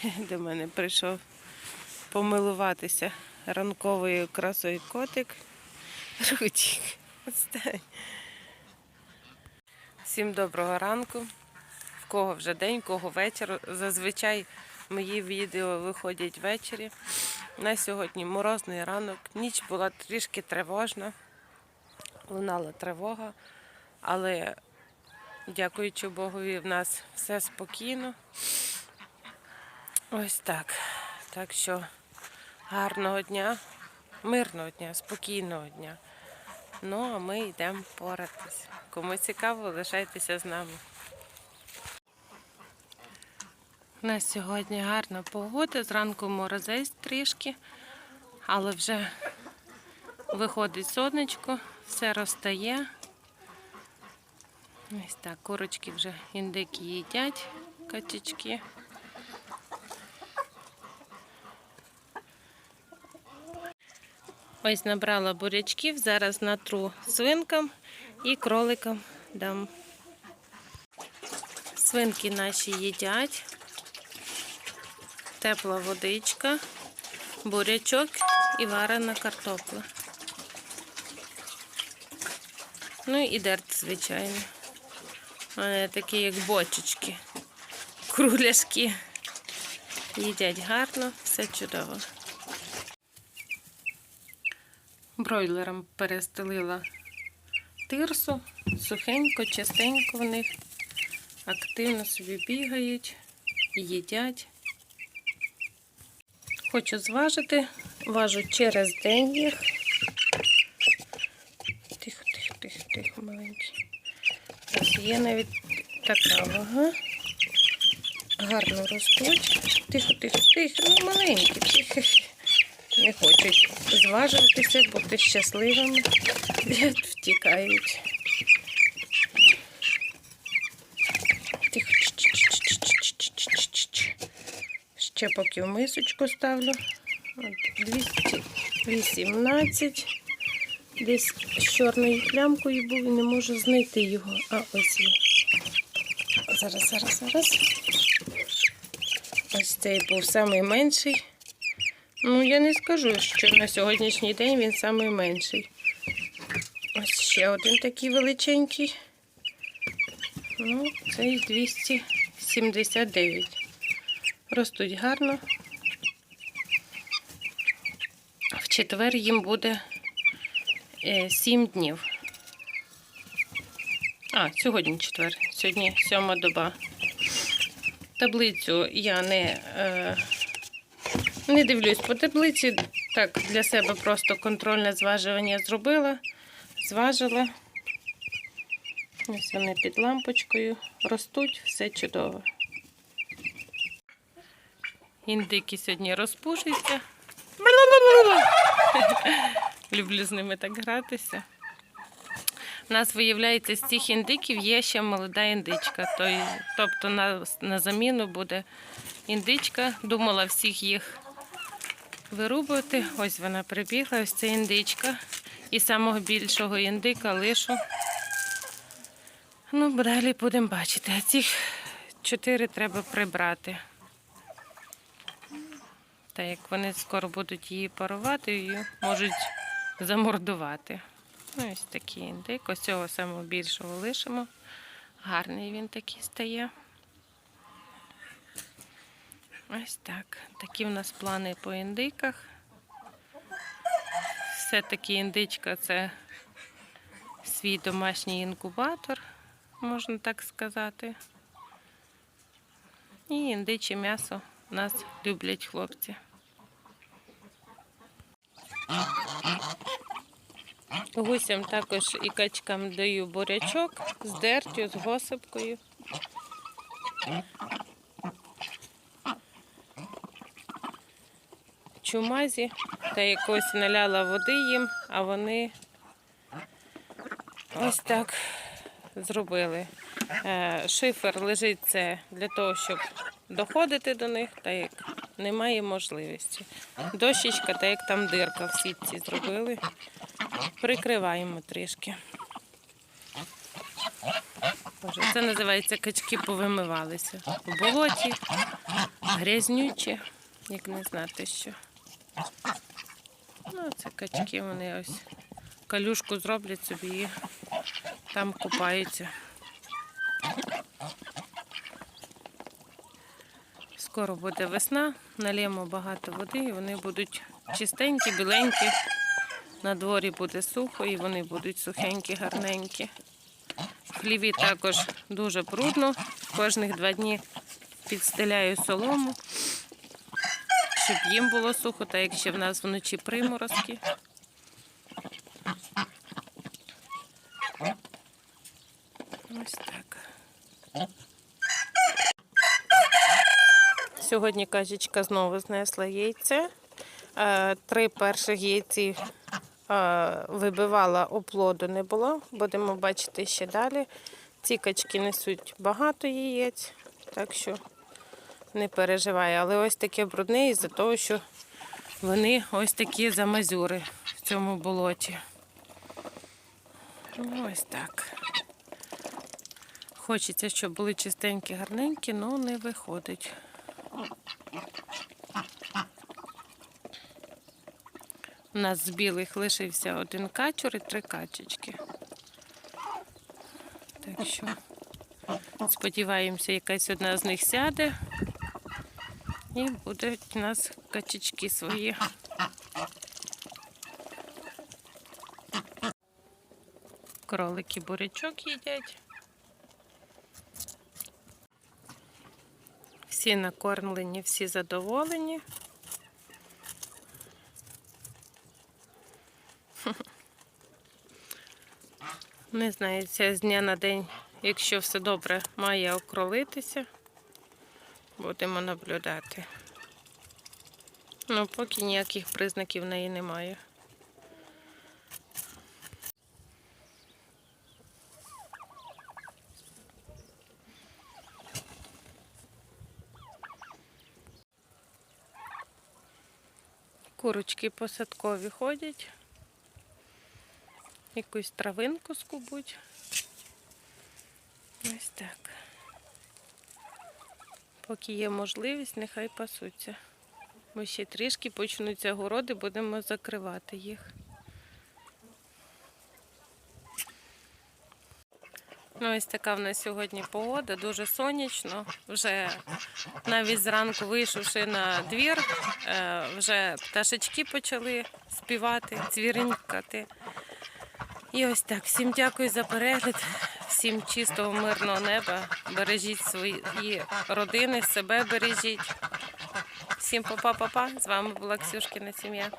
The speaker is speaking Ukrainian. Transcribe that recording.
До мене прийшов помилуватися ранковою красою котик. Рудік, отстань. Всім доброго ранку. В кого вже день, в кого вечір. Зазвичай мої відео виходять ввечері. На сьогодні морозний ранок. Ніч була трішки тривожна. Лунала тривога, але дякуючи Богові, в нас все спокійно. Ось так. Так що гарного дня, мирного дня, спокійного дня. Ну, а ми йдемо поратись. Кому цікаво, лишайтеся з нами. У нас сьогодні гарна погода. Зранку морозець трішки, але вже виходить сонечко, все розтає. Ось так, курочки вже індики їдять, качечки. Ось набрала бурячків, зараз натру свинкам і кроликам дам. Свинки наші їдять. Тепла водичка, бурячок і варена картопля. Ну і дерт, звичайно. Вони такі, як бочечки, кругляшки. Їдять гарно, все чудово. Бройлерам перестелила тирсу, сухенько, чистенько в них. Активно собі бігають, їдять. Хочу зважити, важу через день їх. Тихо, тихо, тихо, тихо, маленький. Є навіть така вага. Гарно ростуть. Тихо, тихо, тихо, ну маленькі, тихо не хочуть зважуватися, бути щасливими, втікають. Тих. Ще поки в мисочку ставлю. 218. Десь з чорною плямкою був і не можу знайти його. А ось є. Зараз, зараз, зараз. Ось цей був найменший. Ну, я не скажу, що на сьогоднішній день він найменший. Ось ще один такий величенький. Ну, цей 279. Ростуть гарно. В четвер їм буде 7 днів. А, сьогодні четвер, сьогодні сьома доба. Таблицю я не, е, не дивлюсь по таблиці. Так, для себе просто контрольне зважування зробила, зважила. Ось вони під лампочкою ростуть, все чудово. Індики сьогодні розпушаться. Люблю з ними так гратися. У нас, виявляється, з цих індиків є ще молода індичка. Тобто на заміну буде індичка. Думала всіх їх вирубувати. Ось вона прибігла, ось це індичка. І самого більшого індика лишу. Ну, далі будемо бачити. А цих чотири треба прибрати. Та як вони скоро будуть її парувати, її можуть замордувати. Ну, ось такий індик. Ось цього самого більшого лишимо. Гарний він такий стає. Ось так. Такі в нас плани по індиках. Все-таки індичка це свій домашній інкубатор, можна так сказати. І індиче м'ясо нас люблять хлопці. Гусям також і качкам даю бурячок з дертю, з госипкою. Чумазі та якось наляла води їм, а вони ось так зробили. Е, Шифер лежить це для того, щоб доходити до них, та як немає можливості. Дощечка, та як там дирка в сітці зробили. Прикриваємо трішки. Це називається качки повимивалися. У болоті, грязнючі, як не знати що. Ну, це качки, вони ось калюшку зроблять собі і там купаються. Скоро буде весна, налємо багато води, і вони будуть чистенькі, біленькі. На дворі буде сухо і вони будуть сухенькі, гарненькі. В хліві також дуже брудно. Кожних два дні підстеляю солому, щоб їм було сухо, так як ще в нас вночі приморозки. Ось так. Сьогодні качечка знову знесла яйце. Е, Три перших яйці е, вибивала, оплоду не було. Будемо бачити ще далі. Ці качки несуть багато яєць, так що не переживай. Але ось таке брудне із-за того, що вони ось такі замазюри в цьому болоті. Ну, Ось так. Хочеться, щоб були чистенькі, гарненькі, але не виходить. У нас з білих лишився один качур і три качечки. Так що сподіваємося, якась одна з них сяде. І будуть у нас качечки свої. Кролики бурячок їдять. Всі накормлені, всі задоволені. Не знаю, це з дня на день, якщо все добре, має окролитися. Будемо наблюдати. Ну, поки ніяких признаків в неї немає. Курочки посадкові ходять. Якусь травинку скубуть. Ось так. Поки є можливість, нехай пасуться. Бо ще трішки почнуться городи, будемо закривати їх. Ну, ось така в нас сьогодні погода, дуже сонячно. Вже навіть зранку вийшовши на двір, е, вже пташечки почали співати, цвіринькати. І ось так. Всім дякую за перегляд, всім чистого, мирного неба. Бережіть свої родини, себе бережіть. Всім па-па-па-па. З вами була Ксюшкина сім'я.